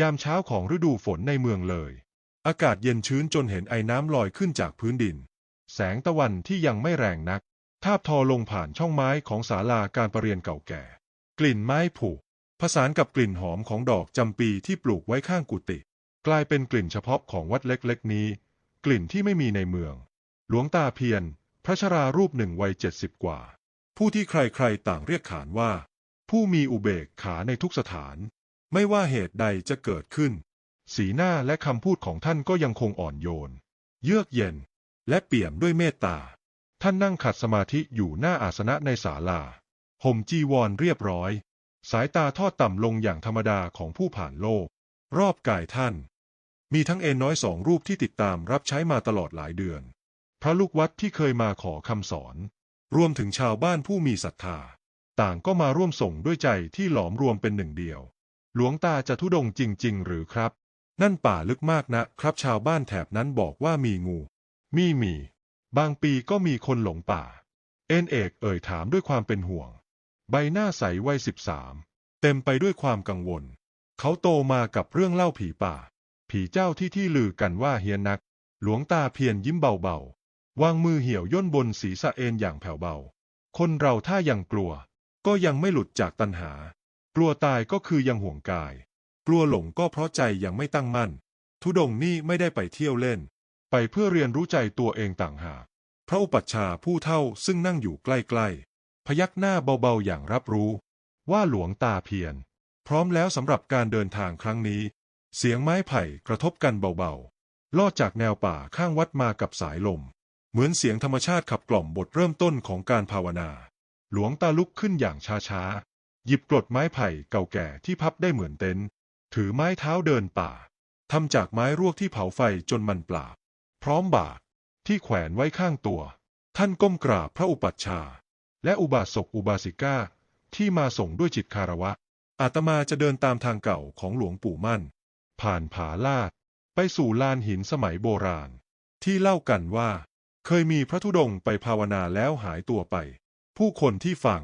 ยามเช้าของฤดูฝนในเมืองเลย อากาศเย็นชื้นจนเห็นไอ้น้ำลอยขึ้นจากพื้นดิน แสงตะวันที่ยังไม่แรงนัก ทาบทอลงผ่านช่องไม้ของศาลาการประเรียนเก่าแก่ กลิ่นไม้ผุผสานกับกลิ่นหอมของดอกจำปีที่ปลูกไว้ข้างกุฏิกลายเป็นกลิ่นเฉพาะของวัดเล็กๆนี้ กลิ่นที่ไม่มีในเมือง หลวงตาเพียรพระชรารูปหนึ่งวัยเจ็ดสิบกว่า ผู้ที่ใครๆต่างเรียกขานว่า ผู้มีอุเบกขาในทุกสถาน ไม่ว่าเหตุใดจะเกิดขึ้น สีหน้าและคำพูดของท่านก็ยังคงอ่อนโยน เยือกเย็น และเปี่ยมด้วยเมตตา ท่านนั่งขัดสมาธิอยู่หน้าอาสนะในศาลาห่มจีวรเรียบร้อย สายตาทอดต่ำลงอย่างธรรมดาของผู้ผ่านโลก รอบกายท่าน มีทั้งเอ็นน้อยสองรูปที่ติดตามรับใช้มาตลอดหลายเดือน พระลูกวัดที่เคยมาขอคำสอน รวมถึงชาวบ้านผู้มีศรัทธา ต่างก็มาร่วมส่งด้วยใจที่หลอมรวมเป็นหนึ่งเดียว หลวงตาจะทุดงจริง ๆ หรือครับ นั่นป่าลึกมากนะครับ ชาวบ้านแถบนั้นบอกว่ามีงู มีมี บางปีก็มีคนหลงป่า เอ็นเอกเอ่ยถามด้วยความเป็นห่วง ใบหน้าใสวัยสิบสามเต็มไปด้วยความกังวล เขาโตมากับเรื่องเล่าผีป่า ผีเจ้าที่ที่ลือกันว่าเฮียนนัก หลวงตาเพียรยิ้มเบาๆ วางมือเหี่ยวย่นบนศีรษะเอ็นอย่างแผ่วเบา คนเราถ้ายังกลัว ก็ยังไม่หลุดจากตัณหา กลัวตายก็คือยังห่วงกาย กลัวหลงก็เพราะใจยังไม่ตั้งมั่น ทุดงนี่ไม่ได้ไปเที่ยวเล่น ไปเพื่อเรียนรู้ใจตัวเองต่างหากพระอุปัชฌาย์ผู้เท่าซึ่งนั่งอยู่ใกล้ๆ พยักหน้าเบาๆอย่างรับรู้ ว่าหลวงตาเพียรพร้อมแล้วสำหรับการเดินทางครั้งนี้ เสียงไม้ไผ่กระทบกันเบาๆ ลอดจากแนวป่าข้างวัดมากับสายลม เหมือนเสียงธรรมชาติขับกล่อมบทเริ่มต้นของการภาวนา หลวงตาลุกขึ้นอย่างช้าๆ หยิบกรดไม้ไผ่เก่าแก่ที่พับได้เหมือนเต็นท์ถือไม้เท้าเดินป่าทำจากไม้รวกที่เผาไฟจนมันปราบ พร้อมบาทที่แขวนไว้ข้างตัว ท่านก้มกราบพระอุปัชฌาย์และอุบาสกอุบาสิกาที่มาส่งด้วยจิตคารวะ อาตมาจะเดินตามทางเก่าของหลวงปู่มั่น ผ่านผาลาด ไปสู่ลานหินสมัยโบราณ ที่เล่ากันว่า เคยมีพระธุดงค์ไปภาวนาแล้วหายตัวไป ผู้คนที่ฟัง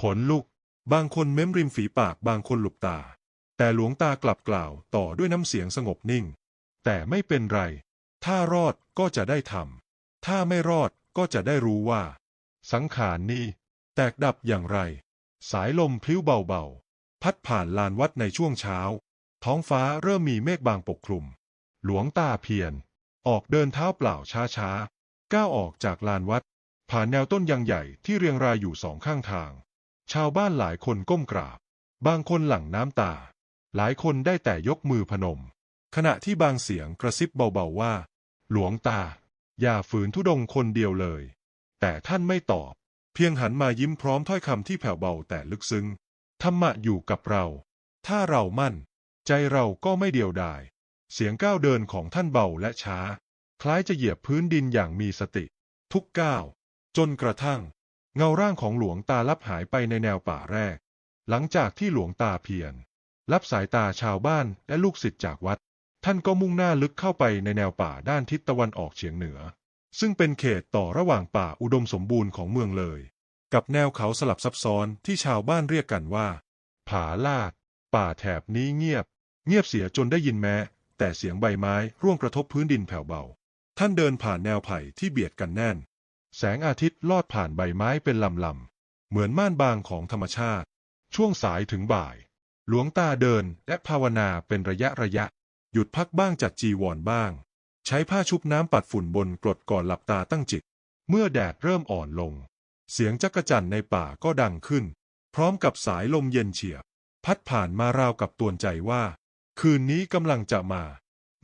ขนลุก บางคนเม้มริมฝีปากบางคนหลุบตา แต่หลวงตากลับกล่าวต่อด้วยน้ำเสียงสงบนิ่ง แต่ไม่เป็นไร ถ้ารอดก็จะได้ทำถ้าไม่รอดก็จะได้รู้ว่า สังขารนี้ แตกดับอย่างไร สายลมพลิ้วเบาๆ พัดผ่านลานวัดในช่วงเช้า ท้องฟ้าเริ่มมีเมฆบางปกคลุม หลวงตาเพียรออกเดินเท้าเปล่าช้าๆก้าวออกจากลานวัด ผ่านแนวต้นยางใหญ่ที่เรียงรายอยู่สองข้างทาง ชาวบ้านหลายคนก้มกราบ บางคนหลั่งน้ำตา หลายคนได้แต่ยกมือพนม ขณะที่บางเสียงกระซิบเบาๆว่า หลวงตา อย่าฝืนทุดงค์คนเดียวเลย แต่ท่านไม่ตอบ เพียงหันมายิ้มพร้อมถ้อยคำที่แผ่วเบาแต่ลึกซึ้งธรรมะอยู่กับเรา ถ้าเรามั่น ใจเราก็ไม่เดียวดาย เสียงก้าวเดินของท่านเบาและช้า คล้ายจะเหยียบพื้นดินอย่างมีสติ ทุกก้าว จนกระทั่ง เงาร่างของหลวงตาลับหายไปในแนวป่าแรก หลังจากที่หลวงตาเพียรรับสายตาชาวบ้านและลูกศิษย์จากวัด ท่านก็มุ่งหน้าลึกเข้าไปในแนวป่าด้านทิศตะวันออกเฉียงเหนือ ซึ่งเป็นเขตต่อระหว่างป่าอุดมสมบูรณ์ของเมืองเลย กับแนวเขาสลับซับซ้อนที่ชาวบ้านเรียกกันว่า ผาลาด ป่าแถบนี้เงียบ เงียบเสียจนได้ยินแม้ แต่เสียงใบไม้ร่วงกระทบพื้นดินแผ่วเบา ท่านเดินผ่านแนวไผ่ที่เบียดกันแน่น แสงอาทิตย์ลอดผ่านใบไม้เป็นลำลำเหมือนม่านบางของธรรมชาติ ช่วงสายถึงบ่าย หลวงตาเดินและภาวนาเป็นระยะระยะ หยุดพักบ้างจัดจีวรบ้าง ใช้ผ้าชุบน้ำปัดฝุ่นบนกรดก่อนหลับตาตั้งจิต เมื่อแดดเริ่มอ่อนลง เสียงจักจั่นในป่าก็ดังขึ้น พร้อมกับสายลมเย็นเฉียบ พัดผ่านมาราวกับตวนใจว่า คืนนี้กำลังจะมา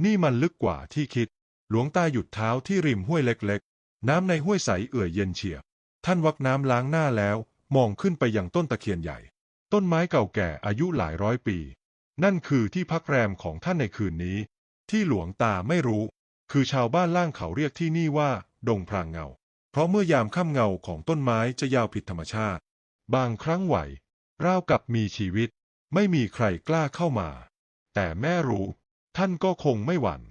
นี่มันลึกกว่าที่คิด หลวงตาหยุดเท้าที่ริมห้วยเล็ก น้ำในห้วยใสเอื่อยเย็นเฉียบ ท่านวักน้ำล้างหน้าแล้ว มองขึ้นไปยังต้นตะเคียนใหญ่ ต้นไม้เก่าแก่อายุหลายร้อยปี นั่นคือที่พักแรมของท่านในคืนนี้ ที่หลวงตาไม่รู้ คือชาวบ้านล่างเขาเรียกที่นี่ว่า ดงพรางเงา เพราะเมื่อยามค่ำเงาของต้นไม้จะยาวผิดธรรมชาติ บางครั้งไหวราวกับมีชีวิต ไม่มีใครกล้าเข้ามา แต่แม่รู้ ท่านก็คงไม่หวั่น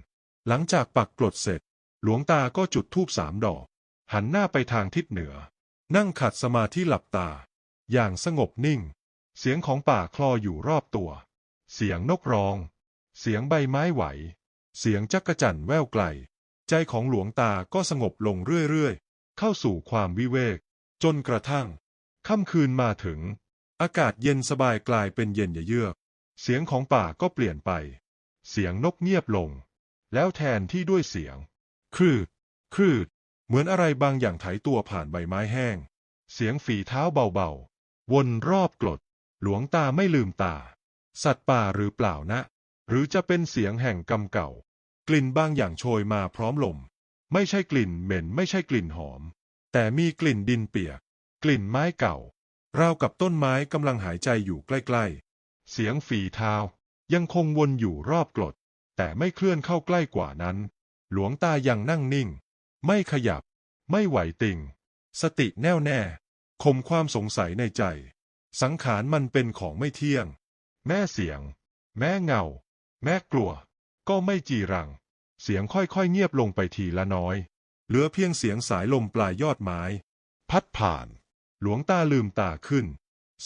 หลังจากปักกรดเสร็จ หลวงตาก็จุดธูปสามดอก หันหน้าไปทางทิศเหนือ นั่งขัดสมาธิหลับตา อย่างสงบนิ่ง เสียงของป่าคลออยู่รอบตัว เสียงนกร้อง เสียงใบไม้ไหว เสียงจักจั่นแว่วไกล ใจของหลวงตาก็สงบลงเรื่อยๆ เข้าสู่ความวิเวก จนกระทั่ง ค่ำคืนมาถึง อากาศเย็นสบายกลายเป็นเย็นเยือก เสียงของป่าก็เปลี่ยนไป เสียงนกเงียบลง แล้วแทนที่ด้วยเสียง ครืดครืดเหมือนอะไรบางอย่างไถตัวผ่านใบไม้แห้ง เสียงฝีเท้าเบาๆ วนรอบกรด หลวงตาไม่ลืมตา สัตว์ป่าหรือเปล่านะ หรือจะเป็นเสียงแห่งกรรมเก่า กลิ่นบางอย่างโชยมาพร้อมลม ไม่ใช่กลิ่นเหม็นไม่ใช่กลิ่นหอม แต่มีกลิ่นดินเปียก กลิ่นไม้เก่าราวกับต้นไม้กำลังหายใจอยู่ใกล้ๆ เสียงฝีเท้ายังคงวนอยู่รอบกรด แต่ไม่เคลื่อนเข้าใกล้กว่านั้น หลวงตายังนั่งนิ่ง ไม่ขยับ ไม่ไหวติง สติแน่วแน่ข่มความสงสัยในใจ สังขารมันเป็นของไม่เที่ยง แม่เสียง แม่เงา แม่กลัว ก็ไม่จีรัง เสียงค่อยๆเงียบลงไปทีละน้อย เหลือเพียงเสียงสายลมปลายยอดไม้ พัดผ่าน หลวงตาลืมตาขึ้น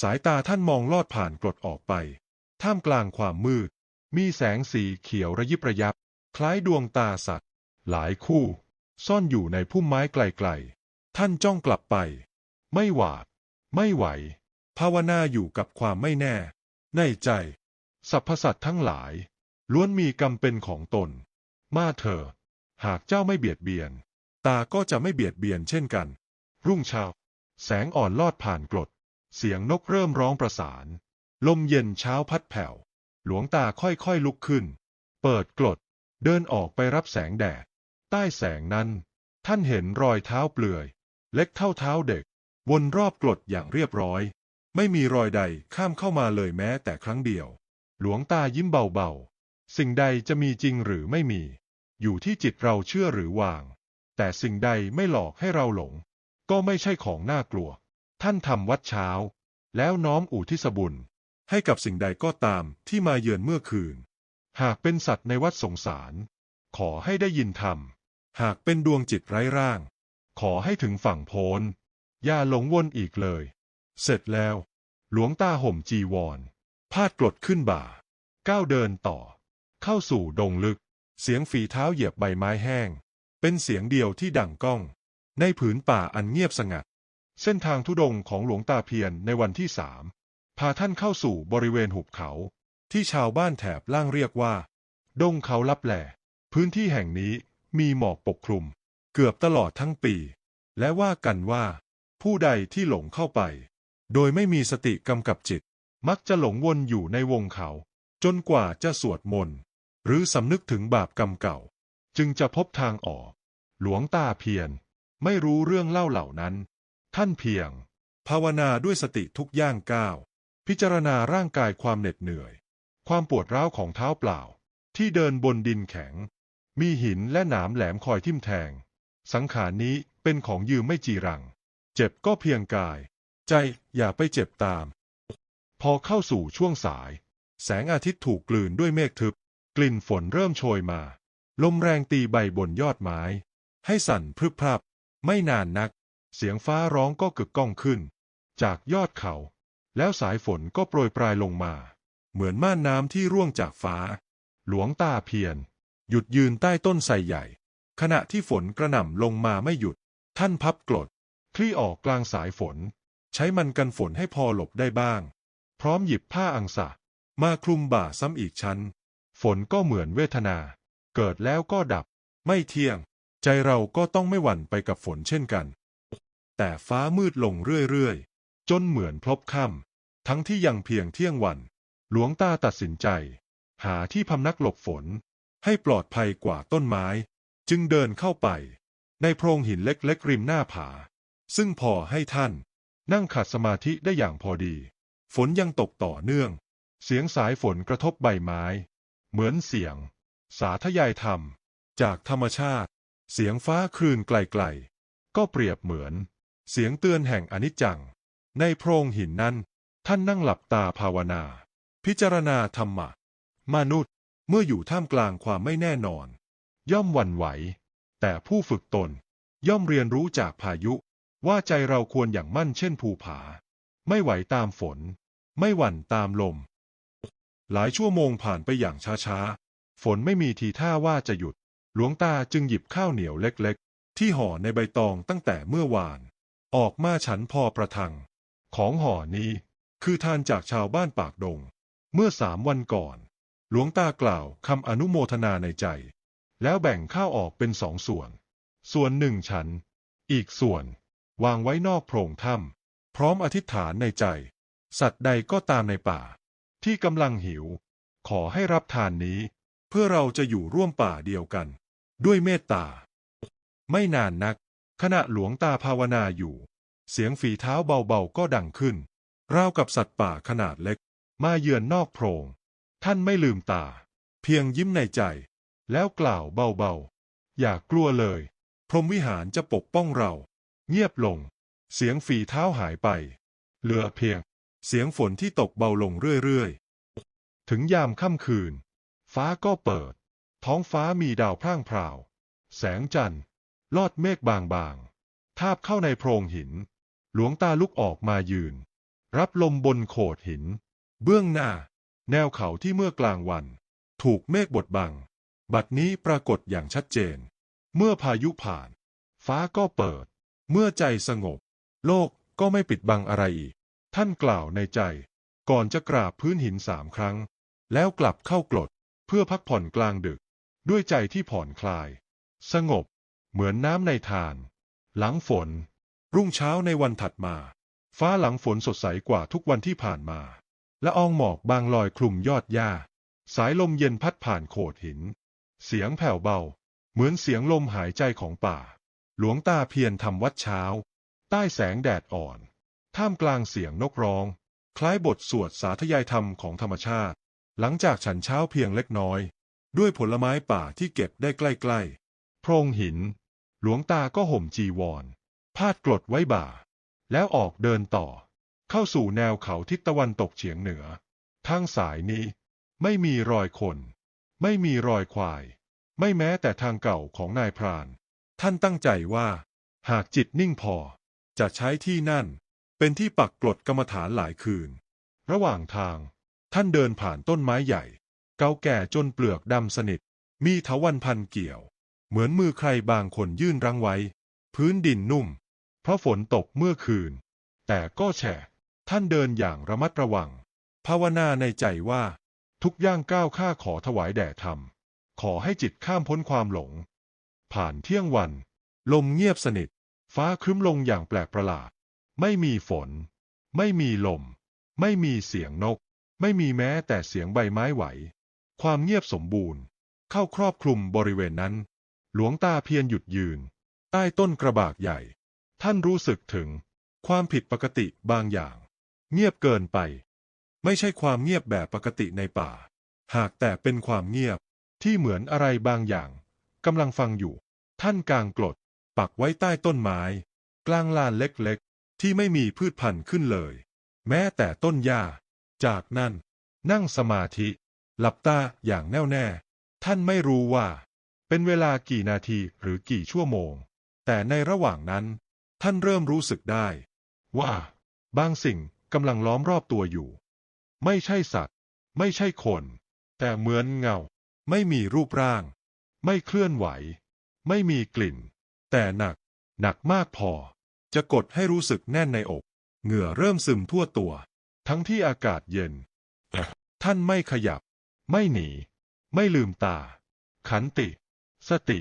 สายตาท่านมองลอดผ่านกรดออกไป ท่ามกลางความมืด มีแสงสีเขียวระยิบระยับ คล้ายดวงตาสัตว หลายคู่ ซ่อนอยู่ในพุ่มไม้ไกลๆ ท่านจ้องกลับไป ไม่หวาด ไม่ไหว ภาวนาอยู่กับความไม่แน่ ในใจ สรรพสัตว์ทั้งหลาย ล้วนมีกรรมเป็นของตน มาเถอะหากเจ้าไม่เบียดเบียน ตาก็จะไม่เบียดเบียนเช่นกัน รุ่งเช้า แสงอ่อนลอดผ่านกรด เสียงนกเริ่มร้องประสาน ลมเย็นเช้าพัดแผ่ว หลวงตาค่อยๆลุกขึ้น เปิดกรด เดินออกไปรับแสงแดด ใต้แสงนั้น ท่านเห็นรอยเท้าเปลือย เล็กเท่าเท้าเด็ก วนรอบกรดอย่างเรียบร้อย ไม่มีรอยใดข้ามเข้ามาเลยแม้แต่ครั้งเดียว หลวงตายิ้มเบาๆ สิ่งใดจะมีจริงหรือไม่มี อยู่ที่จิตเราเชื่อหรือวาง แต่สิ่งใดไม่หลอกให้เราหลง ก็ไม่ใช่ของน่ากลัว ท่านทำวัดเช้า แล้วน้อมอุทิศบุญ ให้กับสิ่งใดก็ตามที่มาเยือนเมื่อคืน หากเป็นสัตว์ในวัดสงสาร ขอให้ได้ยินธรรม หากเป็นดวงจิตไร้ร่าง ขอให้ถึงฝั่งโพ้น อย่าหลงวนอีกเลย เสร็จแล้ว หลวงตาห่มจีวร พาดกรดขึ้นบ่า ก้าวเดินต่อ เข้าสู่ดงลึก เสียงฝีเท้าเหยียบใบไม้แห้ง เป็นเสียงเดียวที่ดังก้อง ในผืนป่าอันเงียบสงัด เส้นทางทุดงค์ของหลวงตาเพียรในวันที่สามพาท่านเข้าสู่บริเวณหุบเขา ที่ชาวบ้านแถบล่างเรียกว่า ดงเขาลับแหล่พื้นที่แห่งนี้ มีหมอกปกคลุม เกือบตลอดทั้งปี และว่ากันว่า ผู้ใดที่หลงเข้าไป โดยไม่มีสติกำกับจิต มักจะหลงวนอยู่ในวงเขา จนกว่าจะสวดมนต์หรือสำนึกถึงบาปกรรมเก่า จึงจะพบทางออก หลวงตาเพียรไม่รู้เรื่องเล่าเหล่านั้น ท่านเพียง ภาวนาด้วยสติทุกย่างก้าว พิจารณาร่างกายความเหน็ดเหนื่อย ความปวดร้าวของเท้าเปล่า ที่เดินบนดินแข็ง มีหินและหนามแหลมคอยทิ่มแทง สังขารนี้เป็นของยืมไม่จีรัง เจ็บก็เพียงกาย ใจอย่าไปเจ็บตาม พอเข้าสู่ช่วงสาย แสงอาทิตย์ถูกกลืนด้วยเมฆทึบ กลิ่นฝนเริ่มโชยมา ลมแรงตีใบบนยอดไม้ ให้สั่นพรึบพรับ ไม่นานนัก เสียงฟ้าร้องก็กึกก้องขึ้น จากยอดเขา แล้วสายฝนก็โปรยปลายลงมา เหมือนม่านน้ำที่ร่วงจากฟ้า หลวงตาเพียร หยุดยืนใต้ต้นไทรใหญ่ ขณะที่ฝนกระหน่ำลงมาไม่หยุด ท่านพับกรดคลี่ออกกลางสายฝน ใช้มันกันฝนให้พอหลบได้บ้าง พร้อมหยิบผ้าอังสะ มาคลุมบ่าซ้ำอีกชั้น ฝนก็เหมือนเวทนา เกิดแล้วก็ดับ ไม่เที่ยง ใจเราก็ต้องไม่หวั่นไปกับฝนเช่นกัน แต่ฟ้ามืดลงเรื่อยๆ จนเหมือนพลบค่ำทั้งที่ยังเพียงเที่ยงวัน หลวงตาตัดสินใจ หาที่พำนักหลบฝน ให้ปลอดภัยกว่าต้นไม้ จึงเดินเข้าไป ในโพรงหินเล็กๆริมหน้าผา ซึ่งพอให้ท่านนั่งขัดสมาธิได้อย่างพอดี ฝนยังตกต่อเนื่อง เสียงสายฝนกระทบใบไม้ เหมือนเสียง สาธยายธรรม จากธรรมชาติ เสียงฟ้าคลื่นไกลๆ ก็เปรียบเหมือน เสียงเตือนแห่งอนิจจัง ในโพรงหินนั้น ท่านนั่งหลับตาภาวนา พิจารณาธรรมะ มนุษย์ เมื่ออยู่ท่ามกลางความไม่แน่นอน ย่อมหวั่นไหว แต่ผู้ฝึกตนย่อมเรียนรู้จากพายุ ว่าใจเราควรอย่างมั่นเช่นภูผา ไม่ไหวตามฝน ไม่หวั่นตามลม หลายชั่วโมงผ่านไปอย่างช้าๆ ฝนไม่มีทีท่าว่าจะหยุด หลวงตาจึงหยิบข้าวเหนียวเล็กๆ ที่ห่อในใบตองตั้งแต่เมื่อวาน ออกมาฉันพอประทัง ของห่อนี้คือทานจากชาวบ้านปากดง เมื่อสามวันก่อน หลวงตากล่าวคำอนุโมทนาในใจ แล้วแบ่งข้าวออกเป็นสองส่วน ส่วนหนึ่งฉัน อีกส่วน วางไว้นอกโพรงถ้ำพร้อมอธิษฐานในใจ สัตว์ใดก็ตามในป่า ที่กำลังหิว ขอให้รับทานนี้ เพื่อเราจะอยู่ร่วมป่าเดียวกัน ด้วยเมตตา ไม่นานนัก ขณะหลวงตาภาวนาอยู่ เสียงฝีเท้าเบาๆก็ดังขึ้นราวกับสัตว์ป่าขนาดเล็ก มาเยือนนอกโพรง ท่านไม่ลืมตา เพียงยิ้มในใจ แล้วกล่าวเบาๆ อย่ากลัวเลย พรหมวิหารจะปกป้องเรา เงียบลง เสียงฝีเท้าหายไป เหลือเพียง เสียงฝนที่ตกเบาลงเรื่อยๆ ถึงยามค่ำคืน ฟ้าก็เปิด ท้องฟ้ามีดาวพร่างพราว แสงจันทร์ ลอดเมฆบางๆ ทาบเข้าในโพรงหิน หลวงตาลุกออกมายืน รับลมบนโขดหิน เบื้องหน้า แนวเขาที่เมื่อกลางวัน ถูกเมฆบดบัง บัดนี้ปรากฏอย่างชัดเจน เมื่อพายุผ่าน ฟ้าก็เปิด เมื่อใจสงบ โลกก็ไม่ปิดบังอะไรอีก ท่านกล่าวในใจ ก่อนจะกราบพื้นหินสามครั้ง แล้วกลับเข้ากรดเพื่อพักผ่อนกลางดึก ด้วยใจที่ผ่อนคลาย สงบ เหมือนน้ำในทาน หลังฝน รุ่งเช้าในวันถัดมา ฟ้าหลังฝนสดใสกว่าทุกวันที่ผ่านมา ละอองหมอกบางลอยคลุมยอดหญ้า สายลมเย็นพัดผ่านโขดหิน เสียงแผ่วเบา เหมือนเสียงลมหายใจของป่า หลวงตาเพียรทำวัดเช้า ใต้แสงแดดอ่อน ท่ามกลางเสียงนกร้อง คล้ายบทสวดสาธยายธรรมของธรรมชาติ หลังจากฉันเช้าเพียงเล็กน้อย ด้วยผลไม้ป่าที่เก็บได้ใกล้ๆโพรงหิน หลวงตาก็ห่มจีวร พาดกรดไว้บ่า แล้วออกเดินต่อ เข้าสู่แนวเขาทิศตะวันตกเฉียงเหนือ ทางสายนี้ ไม่มีรอยคน ไม่มีรอยควาย ไม่แม้แต่ทางเก่าของนายพราน ท่านตั้งใจว่า หากจิตนิ่งพอ จะใช้ที่นั่น เป็นที่ปักกลดกรรมฐานหลายคืน ระหว่างทาง ท่านเดินผ่านต้นไม้ใหญ่ เก่าแก่จนเปลือกดำสนิท มีเถาวันพันเกี่ยว เหมือนมือใครบางคนยื่นรังไว้ พื้นดินนุ่ม เพราะฝนตกเมื่อคืน แต่ก็แฉะ ท่านเดินอย่างระมัดระวัง ภาวนาในใจว่า ทุกย่างก้าวข้าขอถวายแด่ธรรม ขอให้จิตข้ามพ้นความหลง ผ่านเที่ยงวัน ลมเงียบสนิท ฟ้าครึ้มลงอย่างแปลกประหลาด ไม่มีฝน ไม่มีลม ไม่มีเสียงนก ไม่มีแม้แต่เสียงใบไม้ไหว ความเงียบสมบูรณ์ เข้าครอบคลุมบริเวณนั้น หลวงตาเพียรหยุดยืน ใต้ต้นกระบากใหญ่ ท่านรู้สึกถึง ความผิดปกติบางอย่าง เงียบเกินไป ไม่ใช่ความเงียบแบบปกติในป่า หากแต่เป็นความเงียบที่เหมือนอะไรบางอย่างกำลังฟังอยู่ ท่านกางกรดปักไว้ใต้ต้นไม้ กลางลานเล็กๆ ที่ไม่มีพืชพันธุ์ขึ้นเลย แม้แต่ต้นหญ้า จากนั้น นั่งสมาธิ หลับตาอย่างแน่วแน่ ท่านไม่รู้ว่า เป็นเวลากี่นาทีหรือกี่ชั่วโมง แต่ในระหว่างนั้น ท่านเริ่มรู้สึกได้ ว่า บางสิ่ง กำลังล้อมรอบตัวอยู่ ไม่ใช่สัตว์ ไม่ใช่คน แต่เหมือนเงา ไม่มีรูปร่าง ไม่เคลื่อนไหว ไม่มีกลิ่น แต่หนัก หนักมากพอ จะกดให้รู้สึกแน่นในอก เหงื่อเริ่มซึมทั่วตัว ทั้งที่อากาศเย็น ท่านไม่ขยับ ไม่หนี ไม่ลืมตา ขันติ สติ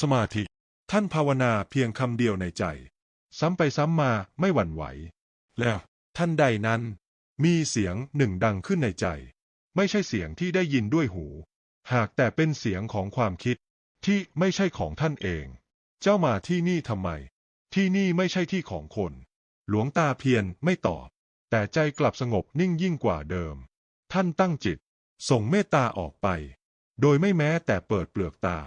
สมาธิ ท่านภาวนาเพียงคำเดียวในใจ ซ้ำไปซ้ำมาไม่หวั่นไหว แล้ว ท่านใดนั้น มีเสียงหนึ่งดังขึ้นในใจ ไม่ใช่เสียงที่ได้ยินด้วยหู หากแต่เป็นเสียงของความคิดที่ไม่ใช่ของท่านเอง เจ้ามาที่นี่ทำไม ที่นี่ไม่ใช่ที่ของคน หลวงตาเพียรไม่ตอบ แต่ใจกลับสงบนิ่งยิ่งกว่าเดิม ท่านตั้งจิต ส่งเมตตาออกไป โดยไม่แม้แต่เปิดเปลือกตา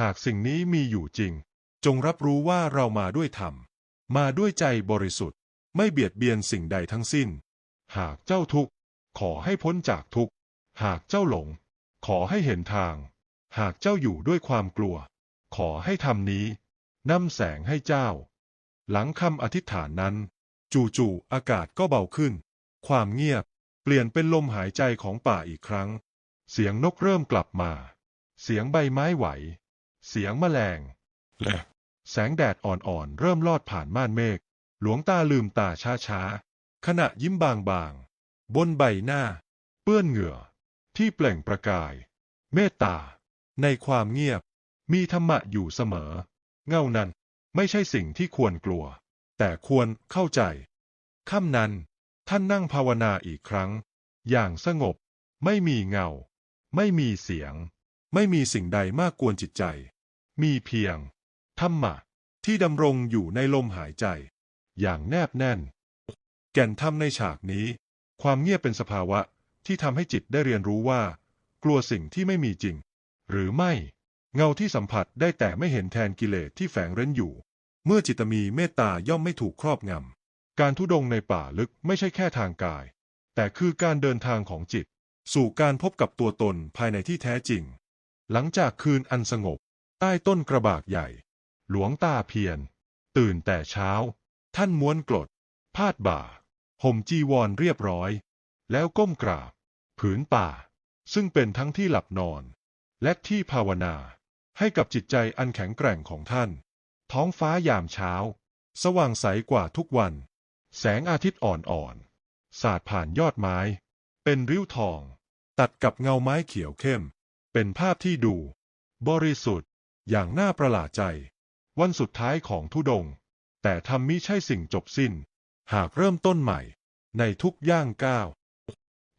หากสิ่งนี้มีอยู่จริง จงรับรู้ว่าเรามาด้วยธรรม มาด้วยใจบริสุทธิ์ ไม่เบียดเบียนสิ่งใดทั้งสิ้น หากเจ้าทุกข์ ขอให้พ้นจากทุกข์ หากเจ้าหลง ขอให้เห็นทาง หากเจ้าอยู่ด้วยความกลัว ขอให้ทำนี้นำแสงให้เจ้า หลังคำอธิษฐานนั้น จู่ๆอากาศก็เบาขึ้น ความเงียบเปลี่ยนเป็นลมหายใจของป่าอีกครั้ง เสียงนกเริ่มกลับมา เสียงใบไม้ไหว เสียงแมลงและแสงแดดอ่อนๆเริ่มลอดผ่านม่านเมฆ หลวงตาลืมตาช้าๆ ขณะยิ้มบางๆ บนใบหน้า เปื้อนเหงื่อ ที่เปล่งประกาย เมตตา ในความเงียบ มีธรรมะอยู่เสมอ เง่านั้นไม่ใช่สิ่งที่ควรกลัว แต่ควรเข้าใจค่ำนั้น ท่านนั่งภาวนาอีกครั้ง อย่างสงบ ไม่มีเงา ไม่มีเสียง ไม่มีสิ่งใดมากกวนจิตใจ มีเพียง ธรรมะที่ดำรงอยู่ในลมหายใจ อย่างแนบแน่น แก่นธรรมในฉากนี้ ความเงียบเป็นสภาวะที่ทำให้จิตได้เรียนรู้ว่า กลัวสิ่งที่ไม่มีจริง หรือไม่ เงาที่สัมผัสได้แต่ไม่เห็นแทนกิเลสที่แฝงเร้นอยู่ เมื่อจิตมีเมตตาย่อมไม่ถูกครอบงำ การทุดงในป่าลึกไม่ใช่แค่ทางกาย แต่คือการเดินทางของจิต สู่การพบกับตัวตนภายในที่แท้จริง หลังจากคืนอันสงบ ใต้ต้นกระบากใหญ่ หลวงตาเพียรตื่นแต่เช้า ท่านม้วนกรดพาดบ่า ห่มจีวรเรียบร้อย แล้วก้มกราบ ผืนป่า ซึ่งเป็นทั้งที่หลับนอน และที่ภาวนา ให้กับจิตใจอันแข็งแกร่งของท่าน ท้องฟ้ายามเช้า สว่างใสกว่าทุกวัน แสงอาทิตย์อ่อนๆ สาดผ่านยอดไม้ เป็นริ้วทอง ตัดกับเงาไม้เขียวเข้ม เป็นภาพที่ดู บริสุทธิ์อย่างน่าประหลาดใจ วันสุดท้ายของทุดงค์ แต่ทำมิใช่สิ่งจบสิ้น หากเริ่มต้นใหม่ ในทุกย่างก้าว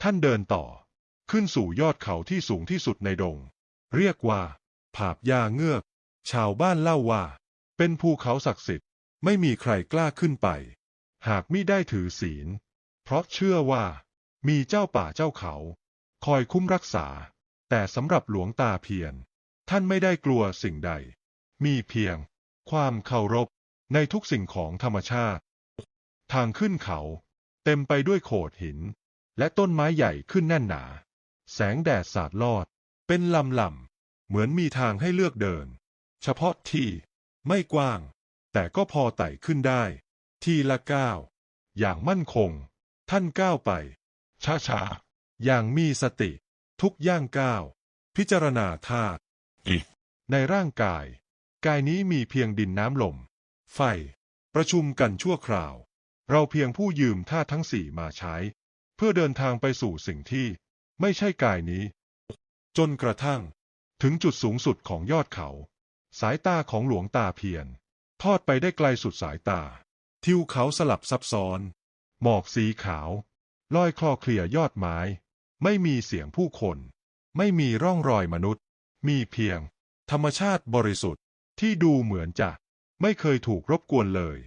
ท่านเดินต่อ ขึ้นสู่ยอดเขาที่สูงที่สุดในดง เรียกว่า ผาบยาเงือก ชาวบ้านเล่าว่า เป็นภูเขาศักดิ์สิทธิ์ ไม่มีใครกล้าขึ้นไป หากมิได้ถือศีล เพราะเชื่อว่า มีเจ้าป่าเจ้าเขา คอยคุ้มรักษา แต่สำหรับหลวงตาเพียร ท่านไม่ได้กลัวสิ่งใด มีเพียง ความเคารพ ในทุกสิ่งของธรรมชาติ ทางขึ้นเขา เต็มไปด้วยโขดหิน และต้นไม้ใหญ่ขึ้นแน่นหนา แสงแดดสาดลอด เป็นลำลำเหมือนมีทางให้เลือกเดิน เฉพาะที่ไม่กว้าง แต่ก็พอไต่ขึ้นได้ ทีละก้าว อย่างมั่นคง ท่านก้าวไป ช้าๆ อย่างมีสติ ทุกย่างก้าว พิจารณาธาตุในร่างกาย กายนี้มีเพียงดินน้ำลม ไฟ ประชุมกันชั่วคราว เราเพียงผู้ยืมธาทั้งสี่มาใช้ เพื่อเดินทางไปสู่สิ่งที่ไม่ใช่กายนี้ จนกระทั่ง ถึงจุดสูงสุดของยอดเขา สายตาของหลวงตาเพียรทอดไปได้ไกลสุดสายตา ทิวเขาสลับซับซ้อน หมอกสีขาวลอยคลอเคลียยอดไม้ ไม่มีเสียงผู้คน ไม่มีร่องรอยมนุษย์ มีเพียง ธรรมชาติบริสุทธิ์ที่ดูเหมือนจะ ไม่เคยถูกรบกวนเลย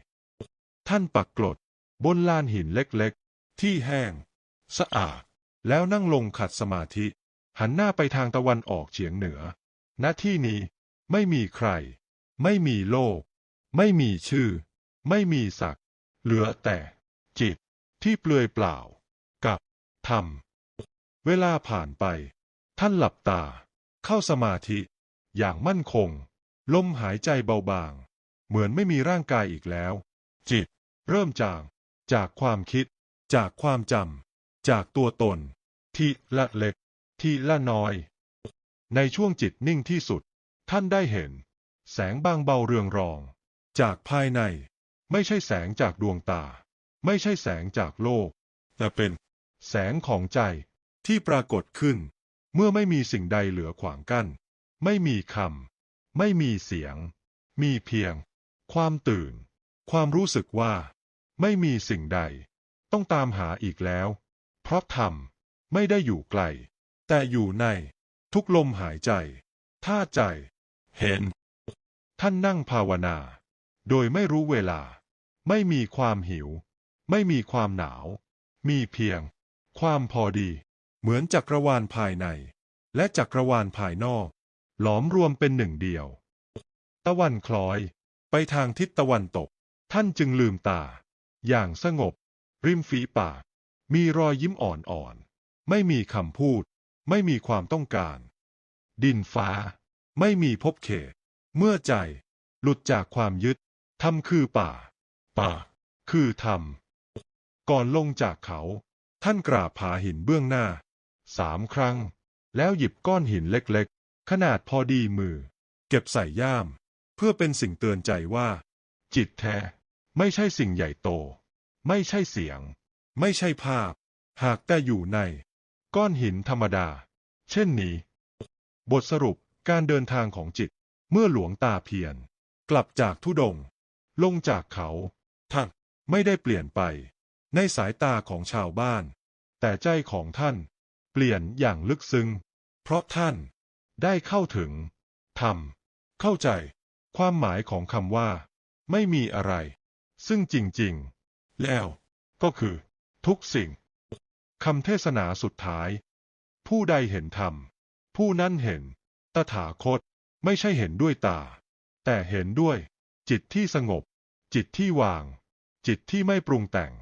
ท่านปักกลดบนลานหินเล็กๆ ที่แห้ง สะอาด แล้วนั่งลงขัดสมาธิ หันหน้าไปทางตะวันออกเฉียงเหนือ ณ ที่นี้ไม่มีใคร ไม่มีโลก ไม่มีชื่อ ไม่มีศักดิ์เหลือแต่ จิตที่เปลือยเปล่า กับธรรม เวลาผ่านไป ท่านหลับตา เข้าสมาธิ อย่างมั่นคง ลมหายใจเบาบาง เหมือนไม่มีร่างกายอีกแล้ว จิต เริ่มจาง จากความคิด จากความจำจากตัวตน ที่ละเล็ก ที่ละน้อย ในช่วงจิตนิ่งที่สุด ท่านได้เห็น แสงบางเบาเรืองรอง จากภายใน ไม่ใช่แสงจากดวงตา ไม่ใช่แสงจากโลก แต่เป็นแสงของใจที่ปรากฏขึ้น เมื่อไม่มีสิ่งใดเหลือขวางกั้น ไม่มีคำไม่มีเสียง มีเพียง ความตื่น ความรู้สึกว่า ไม่มีสิ่งใด ต้องตามหาอีกแล้ว เพราะธรรมไม่ได้อยู่ไกล แต่อยู่ในทุกลมหายใจถ้าใจ เห็น ท่านนั่งภาวนา โดยไม่รู้เวลา ไม่มีความหิว ไม่มีความหนาว มีเพียง ความพอดี เหมือนจักรวาลภายใน และจักรวาลภายนอก หลอมรวมเป็นหนึ่งเดียว ตะวันคล้อย ไปทางทิศตะวันตก ท่านจึงลืมตา อย่างสงบ ริมฝีปาก มีรอยยิ้มอ่อนๆ ไม่มีคำพูด ไม่มีความต้องการ ดินฟ้า ไม่มีภพเขต เมื่อใจ หลุดจากความยึดธรรมคือป่า ป่า คือธรรม ก่อนลงจากเขา ท่านกราบผาหินเบื้องหน้า สามครั้ง แล้วหยิบก้อนหินเล็กๆ ขนาดพอดีมือ เก็บใส่ย่าม พื่อเป็นสิ่งเตือนใจว่า จิตแท้ไม่ใช่สิ่งใหญ่โต ไม่ใช่เสียง ไม่ใช่ภาพ หากแต่อยู่ใน ก้อนหินธรรมดา เช่นนี้ บทสรุปการเดินทางของจิตเมื่อหลวงตาเพียรกลับจากทุดงค์ลงจากเขาท่านไม่ได้เปลี่ยนไป ในสายตาของชาวบ้าน แต่ใจของท่านเปลี่ยนอย่างลึกซึ้ง เพราะท่านได้เข้าถึงธรรมเข้าใจ ความหมายของคำว่า ไม่มีอะไร ซึ่งจริง ๆ แล้ว ก็คือ ทุกสิ่งคำเทศนาสุดท้าย ผู้ใดเห็นธรรม ผู้นั้นเห็น ตถาคต ไม่ใช่เห็นด้วยตา แต่เห็นด้วย จิตที่สงบ จิตที่วาง จิตที่ไม่ปรุงแต่ง